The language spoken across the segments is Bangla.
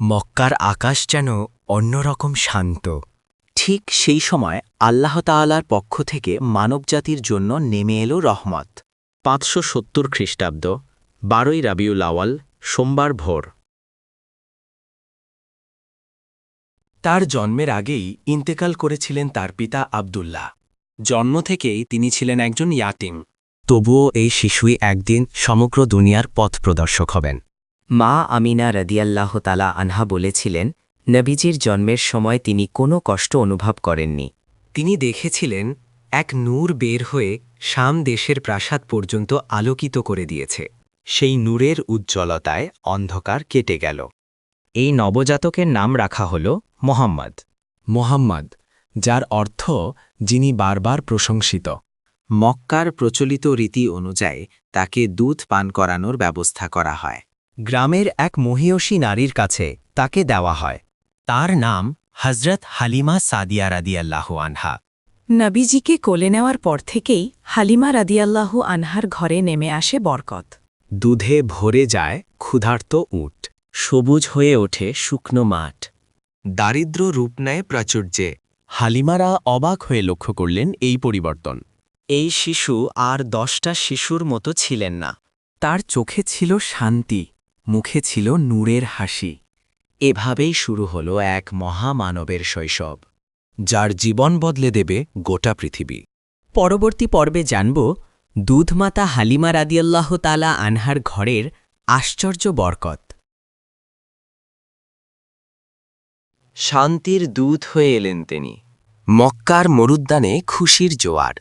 মক্কার আকাশ যেন অন্যরকম শান্ত। ঠিক সেই সময় আল্লাহ তাআলার পক্ষ থেকে মানবজাতির জন্য নেমে এলো রহমত। পাঁচশো সত্তর খ্রিস্টাব্দ, বারোই রাবিউল আওয়াল সোমবার ভোর। তার জন্মের আগেই ইন্তেকাল করেছিলেন তার পিতা আবদুল্লাহ। জন্ম থেকেই তিনি ছিলেন একজন ইয়াতিম। তবুও এই শিশুই একদিন সমগ্র দুনিয়ার পথ প্রদর্শক হবেন। মা আমিনা রদিয়াল্লাহ তালা আনহা বলেছিলেন, নবীজির জন্মের সময় তিনি কোনো কষ্ট অনুভব করেননি। তিনি দেখেছিলেন, এক নূর বের হয়ে শাম দেশের প্রাসাদ পর্যন্ত আলোকিত করে দিয়েছে। সেই নূরের উজ্জ্বলতায় অন্ধকার কেটে গেল। এই নবজাতকের নাম রাখা হল মোহাম্মদ। মোহাম্মদ, যার অর্থ যিনি বারবার প্রশংসিত। মক্কার প্রচলিত রীতি অনুযায়ী তাকে দুধ পান করানোর ব্যবস্থা করা হয়। গ্রামের এক মহিয়সী নারীর কাছে তাকে দেওয়া হয়। তার নাম হজরত হালিমা সাদিয়া রাদিয়াল্লাহু আনহা। নবীজিকে কোলে নেওয়ার পর থেকেই হালিমা রাদিয়াল্লাহু আনহার ঘরে নেমে আসে বরকত। দুধে ভরে যায় ক্ষুধার্ত উট। সবুজ হয়ে ওঠে শুকনো মাঠ। দারিদ্র রূপ নেয় প্রাচুর্যে। হালিমারা অবাক হয়ে লক্ষ্য করলেন এই পরিবর্তন। এই শিশু আর দশটা শিশুর মতো ছিলেন না। তার চোখে ছিল শান্তি। মুখে ছিল নূরের হাসি। এভাবেই শুরু হল এক মহামানবের শৈশব। যার জীবন বদলে দেবে গোটা পৃথিবী। পরবর্তী পর্বে জানব, দুধমাতা হালিমা রাদিয়াল্লাহ তালা আনহার ঘরের আশ্চর্য বরকত। শান্তির দূত হয়ে এলেন তিনি। মক্কার মরুদ্যানে খুশির জোয়ার।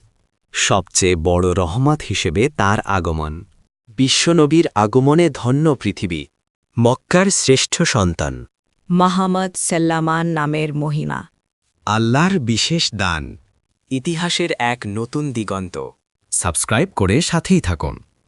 সবচেয়ে বড় রহমত হিসেবে তার আগমন। বিশ্বনবীর আগমনে ধন্য পৃথিবী। মক্কার শ্রেষ্ঠ সন্তান। মাহমদ সাল্লামান নামের মহিমা। আল্লাহর বিশেষ দান। ইতিহাসের এক নতুন দিগন্ত। সাবস্ক্রাইব করে সাথেই থাকুন।